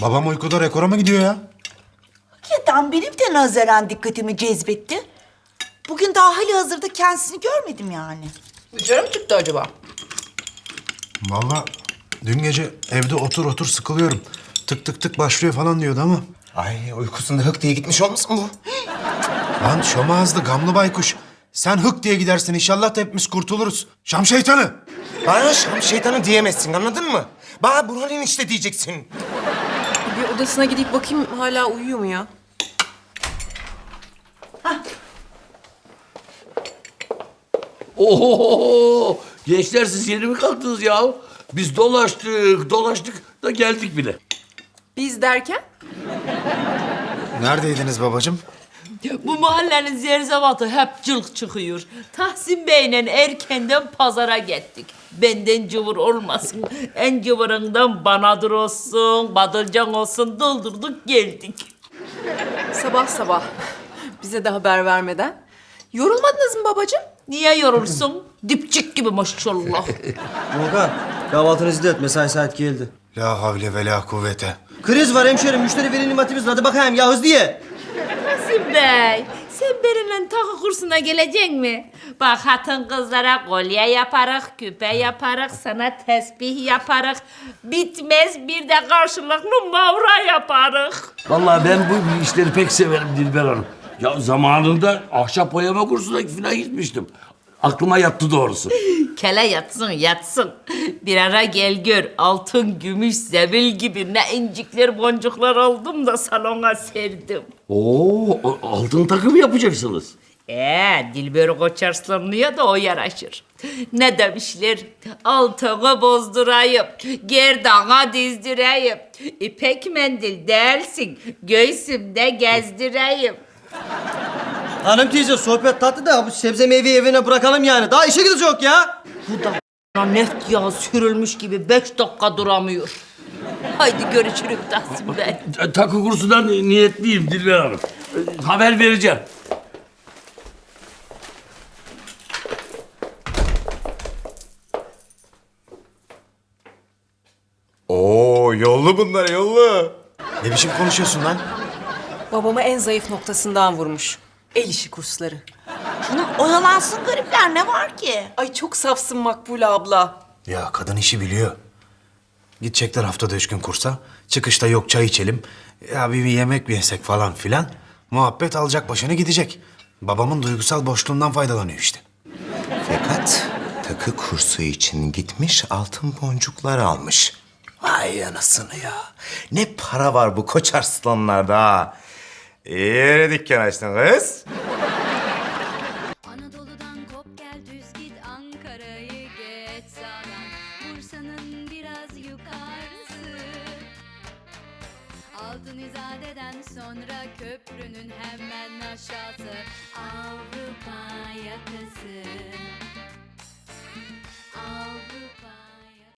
Babam uykuda rekora mı gidiyor ya? Hakikaten benim de nazaran dikkatimi cezbetti. Bugün daha hali hazırda kendisini görmedim yani. Dışarı mı çıktı acaba? Vallahi dün gece evde otur otur sıkılıyorum. Tık tık tık başlıyor falan diyordu ama. Ay uykusunda hık diye gitmiş olmasın bu? Lan şom ağızlı gamlı baykuş. Sen hık diye gidersin inşallah da hepimiz kurtuluruz. Şam şeytanı. Bana Şam şeytanı diyemezsin anladın mı? Bana Burhan enişte diyeceksin. Bir odasına gidip bakayım hala uyuyor mu ya? Oho! Gençler siz yeni mi kalktınız ya? Biz dolaştık, dolaştık da geldik bile. Biz derken? Neredeydiniz babacığım? Bu mahallenin zerzevatı hep cılk çıkıyor. Tahsin Bey'le erkenden pazara gittik. Benden cıvır olmasın. En cıvırından banadır olsun, badılcan olsun doldurduk geldik. Sabah sabah. Bize de haber vermeden. Yorulmadınız mı babacığım? Niye yorulsun? Dipçik gibi maşallah. Volkan, kahvaltınızı da et. Mesai saat geldi. La havle ve la kuvvete. Kriz var hemşerim. Müşteri veri nimetimiz. Hadi bakayım ya hızlı ye. Tahsin Bey, sen benimle takı kursuna gelecek mi? Bak hatun kızlara kolye yaparık, küpe yaparık, sana tesbih yaparık. Bitmez bir de karşılıklı mavra yaparık. Vallahi ben bu işleri pek severim Dilber Hanım. Ya zamanında ahşap boyama kursuna falan gitmiştim. Aklıma yattı doğrusu. Kele yatsın yatsın. Bir ara gel gör altın, gümüş, zebil gibi ne incikler boncuklar oldum da salona serdim. Oo, altın takım yapacaksınız. Ee, Dilber Koçarslanlı'ya da o yaraşır. Ne demişler? Altını bozdurayım, gerdana dizdireyim. İpek mendil değilsin, göğsümde gezdireyim. Hanım teyze sohbet tatlı da bu sebze meyve evine bırakalım yani. Daha işe gidecek ya. Bu da neft yağı sürülmüş gibi beş dakika duramıyor. Haydi görüşürüz Tahsin Bey. E, Takı kursundan niyetliyim Dilber Hanım. E, Haber vereceğim. Oo yollu bunlar yollu. Ne biçim konuşuyorsun lan? Babamı en zayıf noktasından vurmuş. El işi kursları. Şunun oyalansın garipler ne var ki? Ay çok safsın Makbule abla. Ya kadın işi biliyor. Gidecekler haftada üç gün kursa. Çıkışta yok çay içelim. Ya bir, bir yemek mi yesek falan filan. Muhabbet alacak başını gidecek. Babamın duygusal boşluğundan faydalanıyor işte. Fakat takı kursu için gitmiş altın boncuklar almış. Vay anasını ya. Ne para var bu koç arslanlarda ha. İyi yere dükkan açtın kız. Anadolu'dan kop gel düz git Ankara'yı geç sağdan. Bursa'nın biraz yukarısı. Altın İzade'den sonra köprünün hemen aşağısı